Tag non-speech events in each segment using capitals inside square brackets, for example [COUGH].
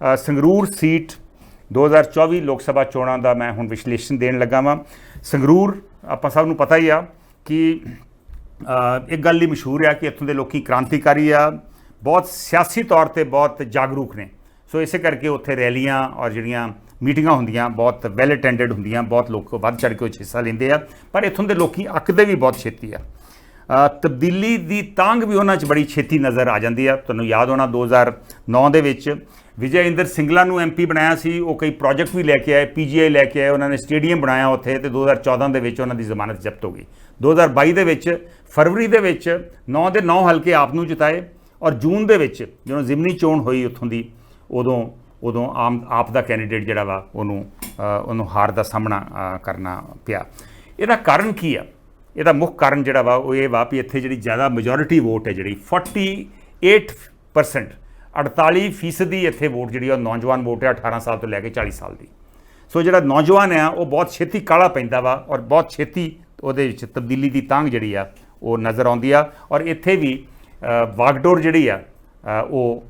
Sangrur seat 2024 ਲੋਕ ਸਭਾ ਚੋਣਾਂ ਦਾ ਮੈਂ ਹੁਣ ਵਿਸ਼ਲੇਸ਼ਣ ਦੇਣ ਲੱਗਾ ਵਾਂ। ਸੰਗਰੂਰ ਆਪਾਂ ਸਭ ਨੂੰ ਪਤਾ ਹੀ ਆ ਕਿ ਇੱਕ ਗੱਲ ਹੀ ਮਸ਼ਹੂਰ ਆ ਕਿ ਇੱਥੋਂ ਦੇ ਲੋਕੀ ਕ੍ਰਾਂਤੀਕਾਰੀ ਆ, ਬਹੁਤ ਸਿਆਸੀ ਤੌਰ ਤੇ ਬਹੁਤ ਜਾਗਰੂਕ ਨੇ। ਸੋ ਇਸੇ ਕਰਕੇ ਉੱਥੇ ਰੈਲੀਆਂ ਔਰ ਜਿਹੜੀਆਂ ਮੀਟਿੰਗਾਂ ਹੁੰਦੀਆਂ ਬਹੁਤ ਵੈਲ ਅਟੈਂਡਡ ਹੁੰਦੀਆਂ, ਬਹੁਤ ਲੋਕ ਵੱਧ ਚੜ੍ਹ ਕੇ ਉਹ 'ਚ ਹਿੱਸਾ ਲੈਂਦੇ ਆ, ਪਰ ਇੱਥੋਂ ਦੇ ਲੋਕੀ ਅੱਕਦੇ ਵੀ ਬਹੁਤ ਛੇਤੀ ਆ। ਤਬਦੀਲੀ ਦੀ ਤਾਂਗ ਵੀ ਉਹਨਾਂ 'ਚ ਬੜੀ ਛੇਤੀ ਨਜ਼ਰ ਆ ਜਾਂਦੀ ਆ। ਤੁਹਾਨੂੰ ਯਾਦ ਹੋਣਾ 2009 ਦੇ ਵਿੱਚ ਵਿਜੇ ਇੰਦਰ ਸਿੰਗਲਾ ਨੂੰ ਐਮਪੀ ਬਣਾਇਆ ਸੀ, ਉਹ ਕਈ ਪ੍ਰੋਜੈਕਟ ਵੀ ਲੈ ਕੇ ਆਏ ਪੀਜੀਆਈ ਲੈ ਕੇ ਆਏ, ਉਹਨਾਂ ਨੇ ਸਟੇਡੀਅਮ ਬਣਾਇਆ ਉੱਥੇ ਤੇ 2014 ਦੇ ਵਿੱਚ ਉਹਨਾਂ ਦੀ ਜ਼ਮਾਨਤ ਜ਼ਬਤ ਹੋ ਗਈ। 2022 ਦੇ ਵਿੱਚ, ਫਰਵਰੀ ਦੇ ਵਿੱਚ 9 ਦੇ 9 ਹਲਕੇ ਆਪ ਨੂੰ ਜਿਤਾਏ ਔਰ ਜੂਨ ਦੇ ਵਿੱਚ ਜਦੋਂ ਜ਼ਿਮਨੀ ਚੋਣ ਹੋਈ ਉੱਥੋਂ ਦੀ, ਉਦੋਂ ਉਦੋਂ ਆਮ, ਆਪ ਦਾ ਕੈਂਡੀਡੇਟ ਜਿਹੜਾ ਵਾ, ਉਹਨੂੰ ਉਹਨੂੰ ਹਾਰ ਦਾ ਸਾਹਮਣਾ ਕਰਨਾ ਪਿਆ। ਇਹਦਾ ਕਾਰਨ ਕੀ ਆ? ਇਹਦਾ ਮੁੱਖ ਕਾਰਨ ਜਿਹੜਾ ਵਾ, ਉਹ ਇਹ ਵਾ ਵੀ ਇੱਥੇ ਜਿਹੜੀ ਜ਼ਿਆਦਾ ਮੈਜੋਰਿਟੀ ਵੋਟ ਹੈ ਜਿਹੜੀ 48% 48 ਫੀਸਦੀ ਇੱਥੇ ਵੋਟ ਜਿਹੜੀ ਆ ਉਹ ਨੌਜਵਾਨ ਵੋਟ ਹੈ 18 ਸਾਲ ਤੋਂ ਲੈ ਕੇ 40 ਸਾਲ ਦੀ। ਸੋ ਜਿਹੜਾ ਨੌਜਵਾਨ ਆ ਉਹ ਬਹੁਤ ਛੇਤੀ ਕਾਲਾ ਪੈਂਦਾ ਵਾ ਔਰ ਬਹੁਤ ਛੇਤੀ ਉਹਦੇ ਵਿੱਚ ਤਬਦੀਲੀ ਦੀ ਤਾਂਗ ਜਿਹੜੀ ਆ, ਉਹ ਨਜ਼ਰ ਆਉਂਦੀ ਆ। ਔਰ ਇੱਥੇ ਵੀ ਵਾਗਡੋਰ ਜਿਹੜੀ ਆ ਉਹ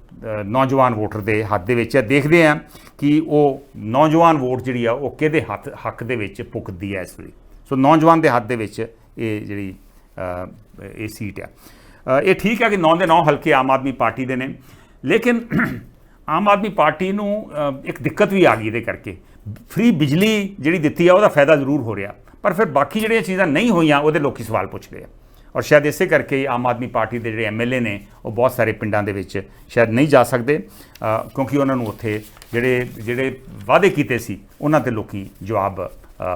ਨੌਜਵਾਨ ਵੋਟਰ ਦੇ ਹੱਥ ਦੇ ਵਿੱਚ ਹੈ ਦੇਖਦੇ ਆ ਕਿ ਉਹ ਨੌਜਵਾਨ ਵੋਟ ਜਿਹੜੀ ਆ, ਉਹ ਕਿਹਦੇ ਹੱਥ, ਹੱਕ ਦੇ ਵਿੱਚ ਪੁੱਕਦੀ ਹੈ ਇਸ ਵੇਲੇ? ਸੋ ਨੌਜਵਾਨ ਦੇ ਹੱਥ ਦੇ ਵਿੱਚ ਇਹ ਜਿਹੜੀ ਇਹ ਸੀਟ ਆ। ਇਹ ਠੀਕ ਆ ਕਿ 9 ਦੇ 9 ਹਲਕੇ ਆਮ ਆਦਮੀ ਪਾਰਟੀ ਦੇ ਨੇ। ਲੇਕਿਨ [CLEARS THROAT] ਆਮ ਆਦਮੀ ਪਾਰਟੀ ਨੂੰ ਇੱਕ ਦਿੱਕਤ ਵੀ ਆ ਗਈ ਇਹਦੇ ਕਰਕੇ। ਫ੍ਰੀ ਬਿਜਲੀ ਜਿਹੜੀ ਦਿੱਤੀ ਆ, ਉਹਦਾ ਫਾਇਦਾ ਜ਼ਰੂਰ ਹੋ ਰਿਹਾ। ਪਰ ਫਿਰ ਬਾਕੀ ਜਿਹੜੀਆਂ ਚੀਜ਼ਾਂ ਨਹੀਂ ਹੋਈਆਂ, ਉਹਦੇ ਲੋਕੀ ਸਵਾਲ ਪੁੱਛਦੇ ਆ। ਔਰ ਸ਼ਾਇਦ ਇਸੇ ਕਰਕੇ ਆਮ ਆਦਮੀ ਪਾਰਟੀ ਦੇ ਜਿਹੜੇ ਐਮਐਲਏ ਨੇ, ਉਹ ਬਹੁਤ ਸਾਰੇ ਪਿੰਡਾਂ ਦੇ ਵਿੱਚ ਸ਼ਾਇਦ ਨਹੀਂ ਜਾ ਸਕਦੇ ਕਿਉਂਕਿ ਉਹਨਾਂ ਨੂੰ ਉੱਥੇ ਜਿਹੜੇ ਜਿਹੜੇ ਵਾਅਦੇ ਕੀਤੇ ਸੀ, ਉਹਨਾਂ ਤੇ ਲੋਕੀ ਜਵਾਬ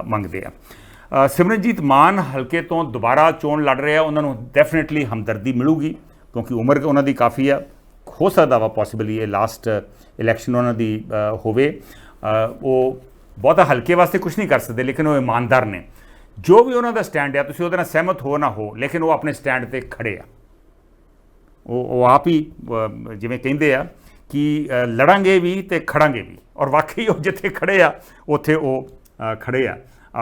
ਮੰਗਦੇ ਆ। ਸਿਮਰਨਜੀਤ ਮਾਨ ਹਲਕੇ ਤੋਂ ਦੁਬਾਰਾ ਚੋਣ ਲੜ ਰਹੇ ਆ ਉਹਨਾਂ ਨੂੰ ਡੈਫੀਨਿਟਲੀ ਹਮਦਰਦੀ ਮਿਲੂਗੀ, ਕਿਉਂਕਿ ਉਮਰ ਉਹਨਾਂ ਦੀ ਕਾਫੀ ਆ। ਹੋ ਸਕਦਾ ਵਾ ਪੋਸੀਬਲੀ ਇਹ ਲਾਸਟ ਇਲੈਕਸ਼ਨ ਉਹਨਾਂ ਦੀ ਹੋਵੇ। ਉਹ ਬਹੁਤਾ ਹਲਕੇ ਵਾਸਤੇ ਕੁਝ ਨਹੀਂ ਕਰ ਸਕਦੇ ਲੇਕਿਨ ਉਹ ਇਮਾਨਦਾਰ ਨੇ। ਜੋ ਵੀ ਉਹਨਾਂ ਦਾ ਸਟੈਂਡ ਆ ਤੁਸੀਂ ਉਹਦੇ ਨਾਲ ਸਹਿਮਤ ਹੋ ਨਾ ਹੋ ਲੇਕਿਨ ਉਹ ਆਪਣੇ ਸਟੈਂਡ ਤੇ ਖੜੇ ਆ। ਉਹ ਉਹ ਆਪ ਹੀ ਜਿਵੇਂ ਕਹਿੰਦੇ ਆ ਕਿ ਲੜਾਂਗੇ ਵੀ ਤੇ ਖੜਾਂਗੇ ਵੀ। ਔਰ ਵਾਕਈ ਉਹ ਜਿੱਥੇ ਖੜੇ ਆ ਉੱਥੇ ਉਹ ਅ, ਖੜੇ ਆ।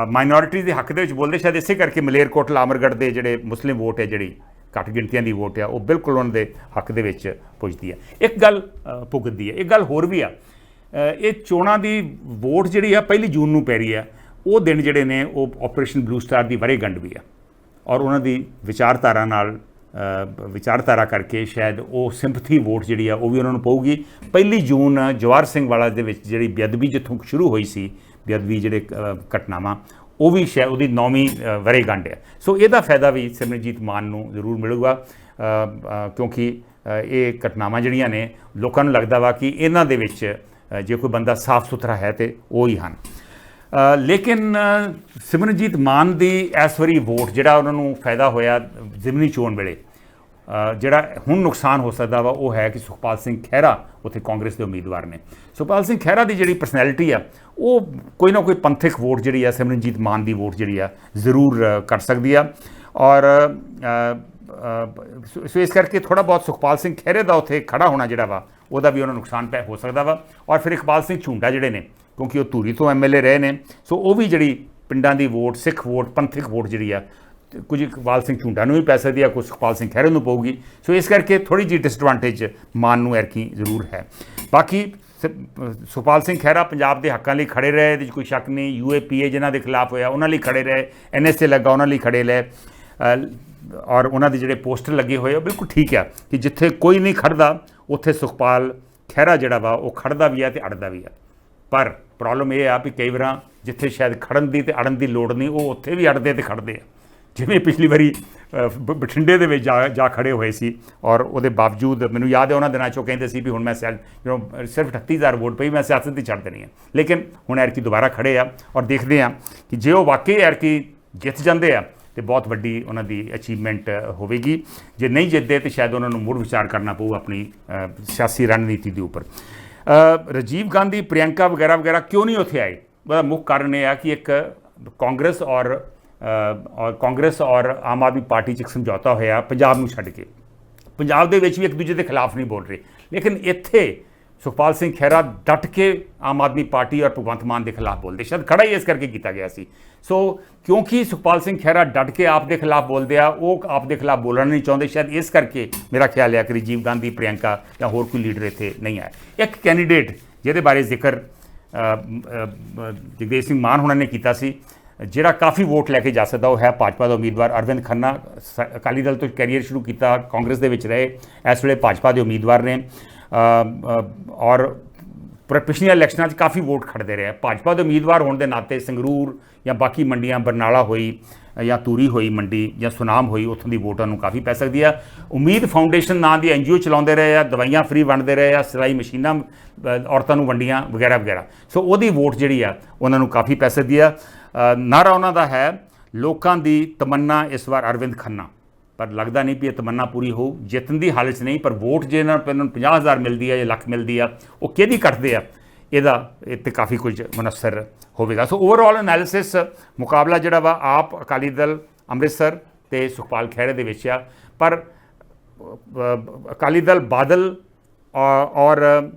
ਮਾਈਨੋਰਿਟੀ ਦੇ ਹੱਕ ਦੇ ਵਿੱਚ ਬੋਲਦੇ ਸ਼ਾਇਦ ਇਸੇ ਕਰਕੇ ਮਲੇਰਕੋਟਲਾ ਅਮਰਗੜ੍ਹ ਦੇ ਜਿਹੜੇ ਮੁਸਲਿਮ ਵੋਟ ਹੈ ਜਿਹੜੀ। ਘੱਟ ਗਿਣਤੀਆਂ ਦੀ ਵੋਟ ਆ ਉਹ ਬਿਲਕੁਲ ਉਹਨਾਂ ਦੇ ਹੱਕ ਦੇ ਵਿੱਚ ਪੁੱਜਦੀ ਆ। ਇੱਕ ਗੱਲ ਅ, ਭੁਗਤਦੀ ਹੈ ਇੱਕ ਗੱਲ ਹੋਰ ਵੀ ਆ। ਇਹ ਚੋਣਾਂ ਦੀ ਵੋਟ ਜਿਹੜੀ ਆ ਪਹਿਲੀ ਜੂਨ ਨੂੰ ਪੈ ਰਹੀ ਆ। ਉਹ ਦਿਨ ਜਿਹੜੇ ਨੇ ਉਹ ਆਪਰੇਸ਼ਨ ਬਲੂ ਸਟਾਰ ਦੀ ਵਰ੍ਹੇਗੰਢ ਵੀ ਆ। ਔਰ ਉਹਨਾਂ ਦੀ ਵਿਚਾਰਧਾਰਾ ਨਾਲ ਵਿਚਾਰਧਾਰਾ ਕਰਕੇ ਸ਼ਾਇਦ ਉਹ ਸਿੰਪਥੀ ਵੋਟ ਜਿਹੜੀ ਆ ਉਹ ਵੀ ਉਹਨਾਂ ਨੂੰ ਪਊਗੀ। ਪਹਿਲੀ ਜੂਨ ਜਵਾਰ ਸਿੰਘ ਵਾਲਾ ਦੇ ਵਿੱਚ ਜਿਹੜੀ ਬੇਅਦਬੀ ਜਿੱਥੋਂ ਸ਼ੁਰੂ ਹੋਈ ਸੀ ਬੇਅਦਬੀ ਜਿਹੜੇ ਘਟਨਾਵਾਂ ਉਹ ਵੀ ਸ਼ਾਇਦ ਉਹਦੀ ਨੌਵੀਂ ਵਰੇਗੰਢ ਵਰ੍ਹੇਗੰਢ ਹੈ। ਸੋ ਇਹਦਾ ਫਾਇਦਾ ਵੀ ਸਿਮਰਨਜੀਤ ਮਾਨ ਨੂੰ ਜ਼ਰੂਰ ਮਿਲੂਗਾ। ਕਿਉਂਕਿ ਇਹ ਘਟਨਾਵਾਂ ਜਿਹੜੀਆਂ ਨੇ, ਲੋਕਾਂ ਨੂੰ ਲੱਗਦਾ ਵਾ ਕਿ ਇਹਨਾਂ ਦੇ ਵਿੱਚ ਜੇ ਕੋਈ ਬੰਦਾ ਸਾਫ਼ ਸੁਥਰਾ ਹੈ ਤੇ ਉਹ ਹੀ ਹਨ। ਲੇਕਿਨ ਸਿਮਰਨਜੀਤ ਮਾਨ ਦੀ ਇਸ ਵਾਰੀ ਵੋਟ ਜਿਹੜਾ ਉਹਨਾਂ ਨੂੰ ਫਾਇਦਾ ਹੋਇਆ, ਜ਼ਿਮਨੀ ਚੋਣ ਵੇਲੇ ਜਿਹੜਾ ਹੁਣ ਨੁਕਸਾਨ ਹੋ ਸਕਦਾ ਵਾ, ਉਹ ਹੈ ਕਿ ਸੁਖਪਾਲ ਸਿੰਘ ਖਹਿਰਾ ਉੱਥੇ ਕਾਂਗਰਸ ਦੇ ਉਮੀਦਵਾਰ ਨੇ। ਸੁਖਪਾਲ ਸਿੰਘ ਖਹਿਰਾ ਦੀ ਜਿਹੜੀ ਪਰਸਨੈਲਿਟੀ ਆ, ਉਹ ਕੋਈ ਨਾ ਕੋਈ ਪੰਥਕ ਵੋਟ ਜਿਹੜੀ ਆ, ਸਿਮਰਨਜੀਤ ਮਾਨ ਦੀ ਵੋਟ ਜਿਹੜੀ ਆ, ਜ਼ਰੂਰ ਕਰ ਸਕਦੀ ਆ। ਔਰ ਸੋ- ਸੋ ਇਸ ਕਰਕੇ ਥੋੜਾ ਬਹੁਤ ਸੁਖਪਾਲ ਸਿੰਘ ਖਹਿਰੇ ਦਾ ਉੱਥੇ ਖੜਾ ਹੋਣਾ ਜਿਹੜਾ ਵਾ, ਉਹਦਾ ਵੀ ਉਹਨਾਂ ਨੂੰ ਨੁਕਸਾਨ ਪੈ, ਹੋ ਸਕਦਾ ਵਾ। ਔਰ ਫਿਰ ਇਕਬਾਲ ਸਿੰਘ ਝੁੰਡਾ ਜਿਹੜੇ ਨੇ, ਕਿਉਂਕਿ ਉਹ ਧੂਰੀ ਤੋਂ ਐਮਐਲਏ ਰਹੇ ਨੇ, ਸੋ ਉਹ ਵੀ ਜਿਹੜੀ ਪਿੰਡਾਂ ਦੀ ਵੋਟ, ਸਿੱਖ ਵੋਟ, ਪੰਥਕ ਵੋਟ ਜਿਹੜੀ ਆ ਕੁਝ ਇਕਬਾਲ ਸਿੰਘ ਝੁੰਡਾ ਨੂੰ ਵੀ ਪੈ ਸਕਦੀ ਆ, ਕੁਝ ਸੁਖਪਾਲ ਸਿੰਘ ਖਹਿਰੇ ਨੂੰ ਪਊਗੀ। ਸੋ ਇਸ ਕਰਕੇ ਥੋੜੀ ਜਿਹੀ ਡਿਸਐਡਵਾਂਟੇਜ ਮਾਨ ਨੂੰ ਐਰਕੀ ਜ਼ਰੂਰ ਹੈ। ਬਾਕੀ ਸ- ਸੁਖਪਾਲ ਸਿੰਘ ਖਹਿਰਾ ਪੰਜਾਬ ਦੇ ਹੱਕਾਂ ਲਈ ਖੜੇ ਰਹੇ, ਇਹਦੇ 'ਚ ਕੋਈ ਸ਼ੱਕ ਨਹੀਂ। ਯੂਏਪੀਏ ਜਿਨ੍ਹਾਂ ਦੇ ਖਿਲਾਫ ਹੋਇਆ, ਉਹਨਾਂ ਲਈ ਖੜੇ ਰਹੇ। ਐਨਐਸਏ ਲੱਗਾ, ਉਹਨਾਂ ਲਈ ਖੜੇ ਰਹੇ ਔਰ ਉਹਨਾਂ ਦੇ ਜਿਹੜੇ ਪੋਸਟਰ ਲੱਗੇ ਹੋਏ ਉਹ ਬਿਲਕੁਲ ਠੀਕ ਆ ਕਿ ਜਿੱਥੇ ਕੋਈ ਨਹੀਂ ਖੜਦਾ ਉੱਥੇ ਸੁਖਪਾਲ ਖਹਿਰਾ ਜਿਹੜਾ ਵਾ, ਉਹ ਖੜਦਾ ਵੀ ਆ ਤੇ ਅੜਦਾ ਵੀ ਆ। ਪਰ ਪ੍ਰੋਬਲਮ ਇਹ ਆ ਵੀ ਕਈ ਵਾਰਾਂ ਜਿੱਥੇ ਸ਼ਾਇਦ ਖੜਨ ਦੀ ਤੇ ਅੜਨ ਦੀ ਲੋੜ ਨਹੀਂ, ਉਹ ਉੱਥੇ ਵੀ ਅੜਦੇ ਤੇ ਖੜਦੇ ਆ। ਜਿਵੇਂ ਪਿਛਲੀ ਵਾਰੀ ਬ- ਬਠਿੰਡੇ ਦੇ ਵਿੱਚ ਜਾ ਜਾ ਖੜੇ ਹੋਏ ਸੀ ਔਰ ਉਹਦੇ ਬਾਵਜੂਦ ਮੈਨੂੰ ਯਾਦ ਹੈ ਉਹਨਾਂ ਦਿਨਾਂ 'ਚੋਂ ਕਹਿੰਦੇ ਸੀ ਵੀ ਹੁਣ ਮੈਂ ਸੈਲ ਜਦੋਂ ਸਿਰਫ 38000 ਵੋਟ ਪਈ ਮੈਂ ਸਿਆਸਤ ਹੀ ਛੱਡ ਦੇਣੀ ਹੈ। ਲੇਕਿਨ ਹੁਣ ਐਰਕੀ ਦੁਬਾਰਾ ਖੜੇ ਆ ਔਰ ਦੇਖਦੇ ਆ ਕਿ ਜੇ ਉਹ ਵਾਕਈ ਐਰਕੀ ਜਿੱਤ ਜਾਂਦੇ ਆ ਤੇ ਬਹੁਤ ਵੱਡੀ ਉਹਨਾਂ ਦੀ ਅਚੀਵਮੈਂਟ ਹੋਵੇਗੀ। ਜੇ ਨਹੀਂ ਜਿੱਤਦੇ ਤੇ ਸ਼ਾਇਦ ਉਹਨਾਂ ਨੂੰ ਮੁੜ ਵਿਚਾਰ ਕਰਨਾ ਪਊ ਆਪਣੀ ਸਿਆਸੀ ਰਣਨੀਤੀ ਦੇ ਉੱਪਰ। ਅ, ਰਾਜੀਵ ਗਾਂਧੀ ਪ੍ਰਿਯੰਕਾ ਵਗੈਰਾ ਵਗੈਰਾ ਕਿਉਂ ਨਹੀਂ ਉੱਥੇ ਆਏ? ਉਹਦਾ ਮੁੱਖ ਕਾਰਨ ਇਹ ਆ ਕਿ ਇੱਕ ਕਾਂਗਰਸ ਔਰ ਔਰ ਕਾਂਗਰਸ ਔਰ ਆਮ ਆਦਮੀ ਪਾਰਟੀ 'ਚ ਇੱਕ ਸਮਝੌਤਾ ਹੋਇਆ ਪੰਜਾਬ ਨੂੰ ਛੱਡ ਕੇ। ਪੰਜਾਬ ਦੇ ਵਿੱਚ ਵੀ ਇੱਕ ਦੂਜੇ ਦੇ ਖਿਲਾਫ ਨਹੀਂ ਬੋਲ ਰਹੇ। ਲੇਕਿਨ ਇੱਥੇ ਸੁਖਪਾਲ ਸਿੰਘ ਖਹਿਰਾ ਡਟ ਕੇ ਆਮ ਆਦਮੀ ਪਾਰਟੀ ਔਰ ਭਗਵੰਤ ਮਾਨ ਦੇ ਖਿਲਾਫ ਬੋਲਦੇ। ਸ਼ਾਇਦ ਖੜਾ ਹੀ ਇਸ ਕਰਕੇ ਕੀਤਾ ਗਿਆ ਸੀ। ਸੋ ਕਿਉਂਕਿ ਸੁਖਪਾਲ ਸਿੰਘ ਖਹਿਰਾ ਡਟ ਕੇ ਆਪ ਦੇ ਖਿਲਾਫ ਬੋਲਦੇ ਆ, ਉਹ ਆਪ ਦੇ ਖਿਲਾਫ ਬੋਲਣਾ ਨਹੀਂ ਚਾਹੁੰਦੇ। ਸ਼ਾਇਦ ਇਸ ਕਰਕੇ ਮੇਰਾ ਖਿਆਲ ਹੈ ਕਿ ਰਾਜੀਵ ਗਾਂਧੀ, ਪ੍ਰਿਯੰਕਾ ਜਾਂ ਹੋਰ ਕੋਈ ਲੀਡਰ ਇੱਥੇ ਨਹੀਂ ਆਇਆ ਇੱਕ ਕੈਂਡੀਡੇਟ ਜਿਹਦੇ ਬਾਰੇ ਜ਼ਿਕਰ ਜਗਦੇਸ਼ ਸਿੰਘ ਮਾਨ ਹੁਣਾਂ ਨੇ ਕੀਤਾ ਸੀ। ਜਿਹੜਾ ਕਾਫੀ ਵੋਟ ਲੈ ਕੇ ਜਾ ਸਕਦਾ, ਉਹ ਹੈ ਭਾਜਪਾ ਦਾ ਉਮੀਦਵਾਰ ਅਰਵਿੰਦ ਖੰਨਾ। ਸ- ਅਕਾਲੀ ਦਲ ਤੋਂ ਕੈਰੀਅਰ ਸ਼ੁਰੂ ਕੀਤਾ, ਕਾਂਗਰਸ ਦੇ ਵਿੱਚ ਰਹੇ। ਇਸ ਵੇਲੇ ਭਾਜਪਾ ਦੇ ਉਮੀਦਵਾਰ ਨੇ। ਔਰ ਪਰ ਪਿਛਲੀਆਂ ਇਲੈਕਸ਼ਨਾਂ 'ਚ ਕਾਫੀ ਵੋਟ ਖੜਦੇ ਰਹੇ ਭਾਜਪਾ ਦੇ ਉਮੀਦਵਾਰ ਹੋਣ ਦੇ ਨਾਤੇ ਸੰਗਰੂਰ ਜਾਂ ਬਾਕੀ ਮੰਡੀਆਂ ਬਰਨਾਲਾ ਹੋਈ ਜਾਂ ਤੂਰੀ ਹੋਈ ਮੰਡੀ ਜਾਂ ਸੁਨਾਮ ਹੋਈ ਉੱਥੋਂ ਦੀ ਵੋਟਾਂ ਨੂੰ ਕਾਫੀ ਪੈ ਸਕਦੀ ਆ। ਉਮੀਦ ਫਾਊਂਡੇਸ਼ਨ ਨਾਂ ਦੀ ਐਨਜੀਓ ਚਲਾਉਂਦੇ ਰਹੇ ਆ ਦਵਾਈਆਂ ਫ੍ਰੀ ਵੰਡਦੇ ਰਹੇ ਆ ਸਿਲਾਈ ਮਸ਼ੀਨਾਂ ਔਰਤਾਂ ਨੂੰ ਵੰਡੀਆਂ ਵਗੈਰਾ ਵਗੈਰਾ। ਸੋ ਉਹਦੀ ਵੋਟ ਜਿਹੜੀ ਆ ਉਹਨਾਂ ਨੂੰ ਕਾਫੀ ਪੈ ਸਕਦੀ ਆ। ਅ, ਨਾਰਾ ਉਹਨਾਂ ਦਾ ਹੈ ਲੋਕਾਂ ਦੀ ਤਮੰਨਾ ਇਸ ਵਾਰ ਅਰਵਿੰਦ ਖੰਨਾ। ਪਰ ਲੱਗਦਾ ਨਹੀਂ ਵੀ ਇਹ ਤਮੰਨਾ ਪੂਰੀ ਹੋਊ। ਜਿੱਤਣ ਦੀ ਹਾਲਤ ਨਹੀਂ, ਪਰ ਵੋਟ ਜੇ ਇਹਨਾਂ ਨੂੰ 50000 ਮਿਲਦੀ ਆ ਜਾਂ ਲੱਖ ਮਿਲਦੀ ਆ, ਉਹ ਕਿਹਦੀ ਕੱਟਦੇ ਆ? ਇਹਦਾ ਇੱਥੇ ਕਾਫੀ ਕੁਝ ਮਨਸਰ ਹੋਵੇਗਾ। ਸੋ ਓਵਰਆਲ ਐਨਾਲਿਸਿਸ ਮੁਕਾਬਲਾ ਜਿਹੜਾ ਵਾ, ਆਪ ਅਕਾਲੀ ਦਲ ਅੰਮ੍ਰਿਤਸਰ ਤੇ ਸੁਖਪਾਲ ਖਹਿਰੇ ਦੇ ਵਿੱਚ ਆ। ਪਰ ਅਕਾਲੀ ਦਲ ਬਾਦਲ ਔ- ਔਰ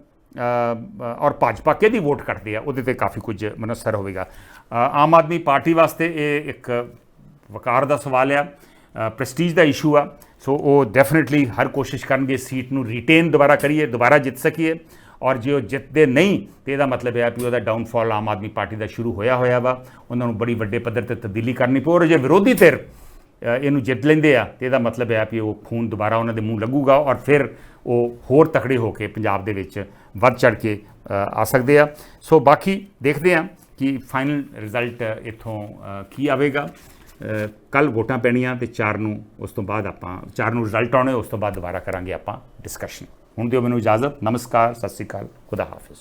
ਔਰ ਭਾਜਪਾ ਕਿਹਦੀ ਵੋਟ ਕੱਟਦੇ ਆ? ਉਹਦੇ ਤੇ ਕਾਫੀ ਕੁਝ ਮਨਸਰ ਹੋਵੇਗਾ। ਆਮ ਆਦਮੀ ਪਾਰਟੀ ਵਾਸਤੇ ਇਹ ਇੱਕ ਵਕਾਰ ਦਾ ਸਵਾਲ ਆ। ਪ੍ਰੈਸਟੀਜ ਦਾ ਇਸ਼ੂ ਆ। ਸੋ ਉਹ ਡੈਫੀਨਿਟਲੀ ਹਰ ਕੋਸ਼ਿਸ਼ ਕਰਨਗੇ ਸੀਟ ਨੂੰ ਰਿਟੇਨ ਦੁਬਾਰਾ ਕਰੀਏ, ਦੁਬਾਰਾ ਜਿੱਤ ਸਕੀਏ। ਔਰ ਜੇ ਉਹ ਜਿੱਤਦੇ ਨਹੀਂ, ਤੇ ਇਹਦਾ ਮਤਲਬ ਹੈ ਕਿ ਉਹਦਾ ਡਾਊਨਫਾਲ ਆਮ ਆਦਮੀ ਪਾਰਟੀ ਦਾ ਸ਼ੁਰੂ ਹੋਇਆ ਹੋਇਆ ਵਾ। ਉਹਨਾਂ ਨੂੰ ਬੜੀ ਵੱਡੇ ਪੱਧਰ ਤੇ ਤਬਦੀਲੀ ਕਰਨੀ ਪਊ। ਔਰ ਜੇ ਵਿਰੋਧੀ ਧਿਰ ਇਹਨੂੰ ਜਿੱਤ ਲੈਂਦੇ ਆ, ਤੇ ਇਹਦਾ ਮਤਲਬ ਹੈ ਕਿ ਉਹ ਖੂਨ ਦੁਬਾਰਾ ਉਹਨਾਂ ਦੇ ਮੂੰਹ ਲੱਗੂਗਾ। ਔਰ ਫਿਰ ਉਹ ਹੋਰ ਤਕੜੇ ਹੋ ਕੇ ਪੰਜਾਬ ਦੇ ਵਿੱਚ ਵੱਧ ਚੜ ਕੇ ਆ ਸਕਦੇ ਆ। ਸੋ ਬਾਕੀ ਦੇਖਦੇ ਆ ਕਿ ਫਾਈਨਲ ਰਿਜ਼ਲਟ ਇੱਥੋਂ ਕੀ ਆਵੇਗਾ। ਕੱਲ ਵੋਟਾਂ ਪੈਣੀਆਂ ਤੇ 4 ਨੂੰ ਉਸ ਤੋਂ ਬਾਅਦ ਆਪਾਂ 4 ਨੂੰ ਰਿਜ਼ਲਟ ਆਉਣੇ, ਉਸ ਤੋਂ ਬਾਅਦ ਦੁਬਾਰਾ ਕਰਾਂਗੇ ਆਪਾਂ ਡਿਸਕਸ਼ਨ ਹੁਣ ਦਿਓ ਮੈਨੂੰ ਇਜਾਜ਼ਤ। ਨਮਸਕਾਰ, ਸਤਿ ਸ੍ਰੀ ਅਕਾਲ। ਖੁਦਾ ਹਾਫਿਜ਼।